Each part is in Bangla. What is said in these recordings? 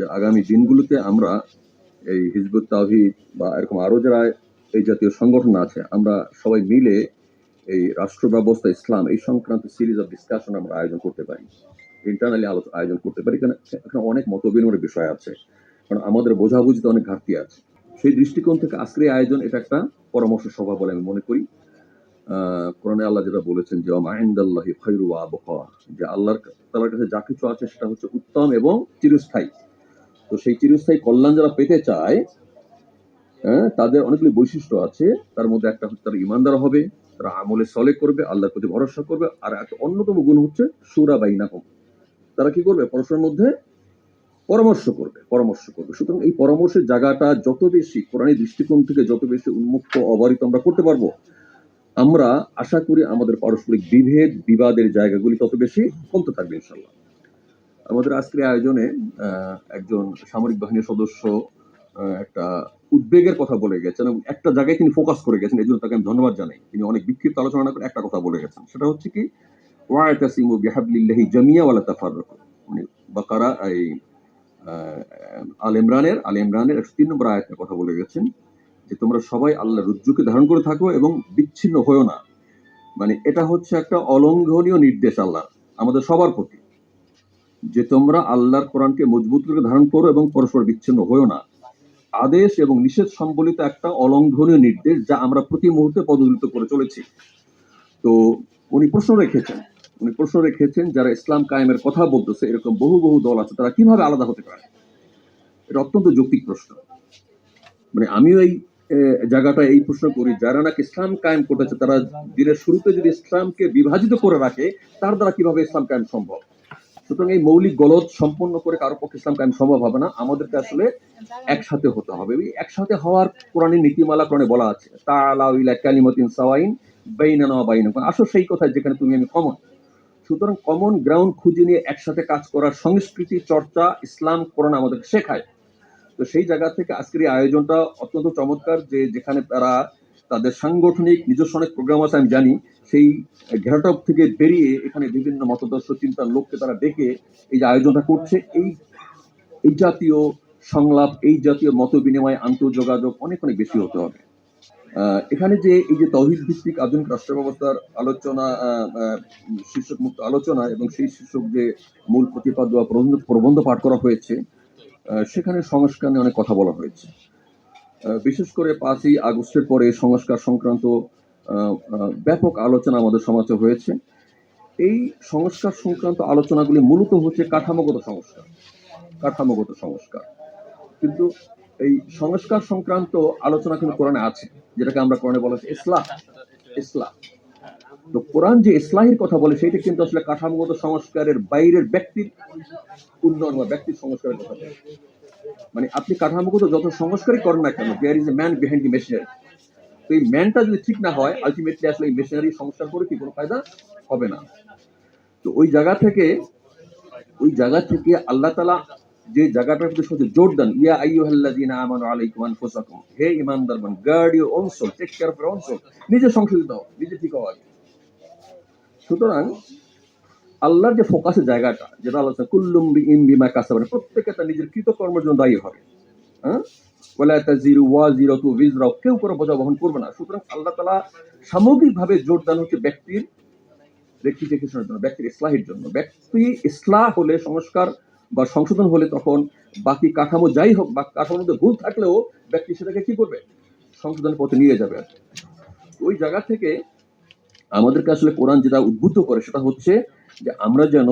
যে আগামী দিনগুলোতে আমরা এই হিজবুত তাওহিদ বা এরকম আরও যারা এই জাতীয় সংগঠন আছে, আমরা সবাই মিলে এই রাষ্ট্র ব্যবস্থা ইসলাম এই সংক্রান্ত সিরিজ অফ ডিসকাশন আমরা আয়োজন করতে পারি। ইন্টারনালি আলোচনা আয়োজন করতে পারি। কারণ এখানে অনেক মতবিনিময়ের বিষয় আছে। কারণ আমাদের বোঝাবুঝিতে অনেক ঘাটতি আছে। সেই দৃষ্টিকোণ থেকে আজকের আয়োজন এটা একটা পরামর্শ সভা বলে আমি মনে করি। কোরআনে আল্লাহ যেটা বলেছেন যে মাহিন্দাল্লাহি খৈরু আবহা যে আল্লাহর তাআলার কাছে যা কিছু আছে সেটা হচ্ছে উত্তম এবং চিরস্থায়ী। তো সেই চিরস্থায়ী কল্যাণ যারা পেতে চায় হ্যাঁ তাদের অনেকগুলি বৈশিষ্ট্য আছে। তার মধ্যে একটা হচ্ছে তারা ইমানদার হবে, তারা আমলে সলে করবে, আল্লাহর প্রতি ভরসা করবে। আর একটা অন্যতম গুণ হচ্ছে সুরা বাইনাহম তারা কি করবে? পরস্পরের মধ্যে পরামর্শ করবে পরামর্শ করবে। সুতরাং এই পরামর্শের জায়গাটা যত বেশি কোরআনী দৃষ্টিকোণ থেকে যত বেশি উন্মুক্ত, অবারিত আমরা করতে পারব, আমরা আশা করি আমাদের পারস্পরিক বিভেদ, বিবাদের জায়গাগুলি তত বেশি কমতে থাকবে ইনশাল্লাহ আমাদের আজকের আয়োজনে একজন সামরিক বাহিনীর সদস্য একটা উদ্বেগের কথা বলে গেছেন এবং একটা জায়গায় তিনি ফোকাস করে গেছেন, এই জন্য তাকে আমি ধন্যবাদ জানাই। তিনি অনেক বিক্ষিপ্ত আলোচনা করে একটা কথা বলে গেছেন। সেটা হচ্ছে কি, ওয়াতাসিমু বিহাবলিল্লাহি জামিয়া ওয়ালা তাফাররাকু। মানে বাকারা, এই আল ইমরানের আল ইমরানের একশো তিন নম্বর আয়াতের কথা বলে গেছেন যে, তোমরা সবাই আল্লাহ রুজ্জুকে ধারণ করে থাকো এবং বিচ্ছিন্ন হয়েও না। মানে এটা হচ্ছে একটা অলঙ্ঘনীয় নির্দেশ আল্লাহ আমাদের সবার প্রতি। যে তোমরা আল্লাহর কোরআনকে মজবুত করে ধারণ করো এবং পরস্পর বিচ্ছিন্ন হয়েও না। আদেশ এবং নিষেধ সম্বলিত একটা অলঙ্ঘনীয় নির্দেশ যা আমরা প্রতি মুহূর্তে পদদলিত করে চলেছি। তো উনি প্রশ্ন রেখেছেন, উনি প্রশ্ন রেখেছেন যারা ইসলাম কায়েমের কথা বলতেছে, এরকম বহু বহু দল আছে, তারা কীভাবে আলাদা হতে পারে? এটা অত্যন্ত যৌক্তিক প্রশ্ন। মানে আমিও এই জায়গাটা এই প্রশ্ন করি, যারা নাকি ইসলাম কায়েম করতেছে, তারা দিনের শুরুতে যদি ইসলামকে বিভাজিত করে রাখে, তার দ্বারা কীভাবে ইসলাম কায়েম সম্ভব? সুতরাং এই মৌলিক গলদ সম্পন্ন করে কারও পক্ষে ইসলাম কায়েম সম্ভব হবে না। আমাদেরকে আসলে একসাথে হতে হবে। একসাথে হওয়ার কোরআনের নীতিমালা কোরআনে বলা আছে ইলা কালিমাতিন সাওয়াইন বাইনানা ওয়া বাইনাকুম। আসো সেই কথায় যেখানে তুমি আমি কমন সুতরাং কমন গ্রাউন্ড খুঁজে নিয়ে একসাথে কাজ করার সংস্কৃতি, চর্চা, ইসলাম, কোরআন আমাদেরকে শেখায়। তো সেই জায়গা থেকে আজকের এই আয়োজনটা অত্যন্ত চমৎকার যে যেখানে তারা তাদের সাংগঠনিক নিজস্ব অনেক প্রোগ্রাম আছে, আমি জানি। সেই ঘেরাটপ থেকে বেরিয়ে এখানে বিভিন্ন মতদর্শ, চিন্তার লোককে তারা ডেকে এই যে আয়োজনটা করছে, এই এই জাতীয় সংলাপ, এই জাতীয় মত বিনিময় আন্তঃযোগাযোগ অনেক অনেক বেশি হতে হবে। এখানে যে, এই যে তহিদ ভিত্তিক আধুনিক রাষ্ট্র ব্যবস্থার আলোচনা শীর্ষক মুক্ত আলোচনা এবং সেই শীর্ষক যে মূল প্রতিপাদ্য বা প্রবন্ধ পাঠ করা হয়েছে সেখানে সংস্কার নিয়ে অনেক কথা বলা হয়েছে। বিশেষ করে পাঁচই আগস্টের পরে সংস্কার সংক্রান্ত ব্যাপক আলোচনা আমাদের সমাজে হয়েছে। এই সংস্কার সংক্রান্ত আলোচনাগুলি মূলত হচ্ছে কাঠামোগত সংস্কার কাঠামোগত সংস্কার। কিন্তু এই সংস্কার সংক্রান্ত আলোচনা কিন্তু কোরআনে আছে, যেটাকে আমরা কোরআনে বলা হচ্ছে ইসলাম ইসলাম তো কোরআন যে ইসলাহের কথা বলে সেটা কিন্তু আসলে কাঠামোগত সংস্কারের বাইরের ব্যক্তির উন্নয়ন বা ব্যক্তির সংস্কারের কথা বলে। মানে আপনি কাঠামোগত যত সংস্কারই করেন না কেন there is a man behind the machinery তো এই ম্যানটা যদি ঠিক না হয় আলটিমেটলি আসলে এই মেশিনারি সংস্কার করে কি কোনো ফায়দা হবে না তো ওই জায়গা থেকে, ওই জায়গা থেকে আল্লাহ তালা যে জায়গাটার প্রতি সবচেয়ে জোর দেন, ইয়া আইয়ুহাল্লাযীনা আমানু আলাইকুম আনফুসাকুম, হে ঈমানদারগণ guard your own soul take care of own soul নিজে সংশোধিত হও, নিজে ঠিক আগে। সুতরাং আল্লাহর যে ফোকাসের জায়গাটা যেটা বলছেন, কুল্লুম বিইম বিমা কাসাবান প্রত্যেকে তার নিজের কৃতকর্মের জন্য দায়ী হবে। হ্যাঁ? ওয়ালা তাজিরু ওয়াজিরাতু উইজরা কেউ করে বোঝা বহন করবে না। সুতরাং আল্লাহ তাআলা সামগ্রিকভাবে জোর দেন হচ্ছে ব্যক্তির রেক্টিফিকেশনের জন্য? ব্যক্তির ইসলাহের জন্য। ব্যক্তি ইসলাহ হলে সংস্কার বা সংশোধন হলে তখন বাকি কাঠামো যাই হোক বা কাঠামোর মধ্যে ভুল থাকলেও ব্যক্তি সেটাকে কি করবে? সংশোধনের পথে নিয়ে যাবে। আর। ওই জায়গা থেকে আমাদেরকে আসলে কোরআন যেটা উদ্বুদ্ধ করে সেটা হচ্ছে যে আমরা যেন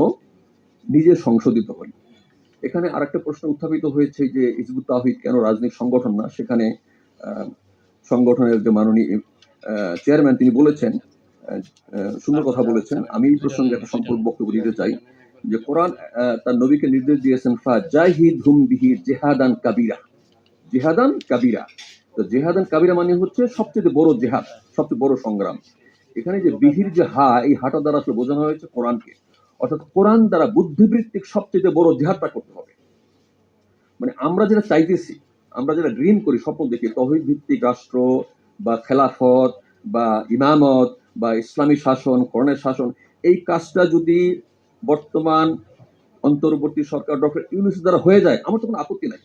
নিজে সংশোধিত হই। এখানে আরেকটা প্রশ্ন উত্থাপিত হয়েছে যে ইজবুত তাহিদ কেন রাজনৈতিক সংগঠন না? সেখানে সংগঠনের যে মাননীয় চেয়ারম্যান তিনি বলেছেন সুন্দর কথা বলেছেন। আমি এই প্রসঙ্গে একটা সম্পূর্ণ বক্তব্য দিতে চাই যে কোরআন তার নবীকে নির্দেশ দিয়েছেন, ফা জাহিদ হুম বিহি জেহাদান কাবিরা। জেহাদান কাবিরা। তো জেহাদান কাবিরা মানে হচ্ছে সবচেয়ে বড় জেহাদ, সবচেয়ে বড় সংগ্রাম। এখানে যে বিহির যে হা, এই হাটা দ্বারা আসলে বোঝানো হয়েছে কোরআনকে। অর্থাৎ কোরআন দ্বারা বুদ্ধিবৃত্তিক সবচেয়ে বড় জেহাদটা করতে হবে। মানে আমরা যেটা চাইতেছি, আমরা যেটা ড্রিম করি, স্বপ্ন দেখি তহিদ ভিত্তিক রাষ্ট্র বা খেলাফত বা ইমামত বা ইসলামী শাসন করণের শাসন, এই কাজটা যদি বর্তমান অন্তর্বর্তী সরকার ডক্টর ইউনুস দ্বারা হয়ে যায়, আমার তো কোনো আপত্তি নাই।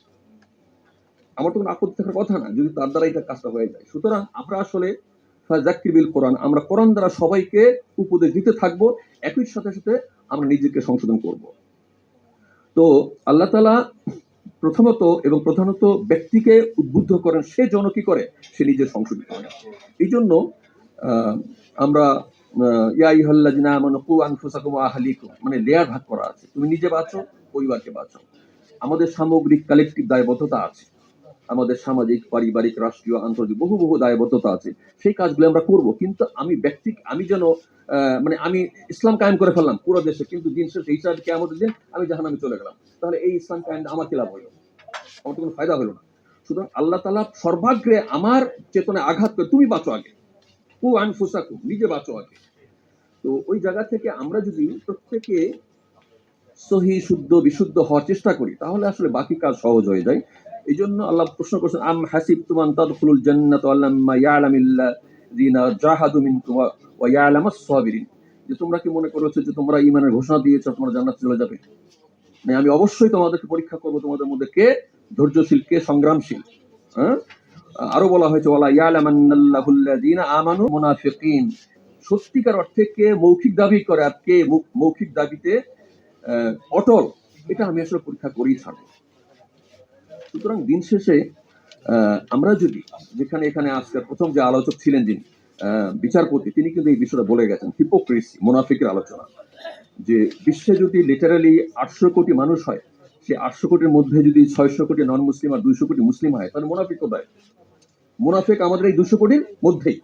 আমার তো কোনো আপত্তি থাকার কথা না, যদি তার দ্বারা এটা কাজটা হয়ে যায়। সুতরাং আমরা আসলে ফাজাক্কির বিল কোরআন। আমরা কোরআন দ্বারা সবাইকে উপদেশ দিতে থাকব, একই সাথে সাথে আমরা নিজেকে সংশোধন করব। তো আল্লাহ তালা প্রথমত এবং প্রধানত ব্যক্তিকে উদ্বুদ্ধ করেন, সে জন কি করে? সে নিজে সংশোধিত হয়। এই জন্য আমরা মানে লেয়ার ভাগ করা আছে। তুমি নিজে বাঁচো, পরিবারকে বাঁচো আমাদের সামগ্রিক কালেকটিভ দায়বদ্ধতা আছে। আমাদের সামাজিক, পারিবারিক, রাষ্ট্রীয়, আন্তর্জাতিক বহু বহু দায়বদ্ধতা আছে। সেই কাজগুলো আমরা করব, কিন্তু আমি ব্যক্তি, আমি যেন মানে আমি ইসলাম কায়েম করে ফেললাম পুরো দেশে, কিন্তু দিন শেষে হিসাবে কেমন দিন আমি জাহান্নামে চলে গেলাম। তাহলে এই ইসলাম কায়েম আমার কি লাভ হলো? আমার তো কোনো ফায়দা হলো না। সুতরাং আল্লাহ তালা সর্বাগ্রে আমার চেতনায় আঘাত করে তুমি বাঁচো আগে। কু আনফুসাকু নিজে বাঁচো আগে। তো ওই জায়গা থেকে আমরা যদি প্রত্যেকে সহি, শুদ্ধ, বিশুদ্ধ হওয়ার চেষ্টা করি, তাহলে আসলে বাকি কাজ সহজ হয়ে যায়। এই জন্য আল্লাহ প্রশ্ন করছেন, আম হাসিব তুমান তাদখুলুল জান্নাত আল্লাম্মা ইয়ালামিল্লাযিনা জাহাদু মিনকুম ওয়া ইয়ালামাস সাবিরিন যে তোমরা কি মনে করেছ যে তোমরা ঈমানের ঘোষণা দিয়েছ, তোমরা জান্নাতে চলে যাবে? না আমি অবশ্যই তোমাদেরকে পরীক্ষা করব, তোমাদের মধ্যে কে ধৈর্যশীল, কে সংগ্রামশীল হ্যাঁ? আরও বলা হয়েছে, ওয়ালা ইয়ালামান্নাল্লাহুল্লাযিনা আমানু মুনাফিকিন। সত্যিকার অর্থে কে মৌখিক দাবি করে আর কে মৌখিক দাবিতে অটল, এটা আমি আসলে পরীক্ষা করেই ছাড়বো। সুতরাং দিন শেষে আমরা যদি, যেখানে এখানে আজকে প্রথম যে আলোচক ছিলেন যিনি বিচারপতি, তিনি কিন্তু এই বিষয়টা বলে গেছেন হিপোক্রেসি মোনাফিকের আলোচনা। যে বিশ্বে যদি লিটারালি আটশো কোটি মানুষ হয় সে আটশো কোটির মধ্যে যদি ছয়শো কোটি নন মুসলিম আর দুইশো কোটি মুসলিম হয়, তাহলে মোনাফিক কোথায় মোনাফিক আমাদের এই দুশো কোটির মধ্যেই।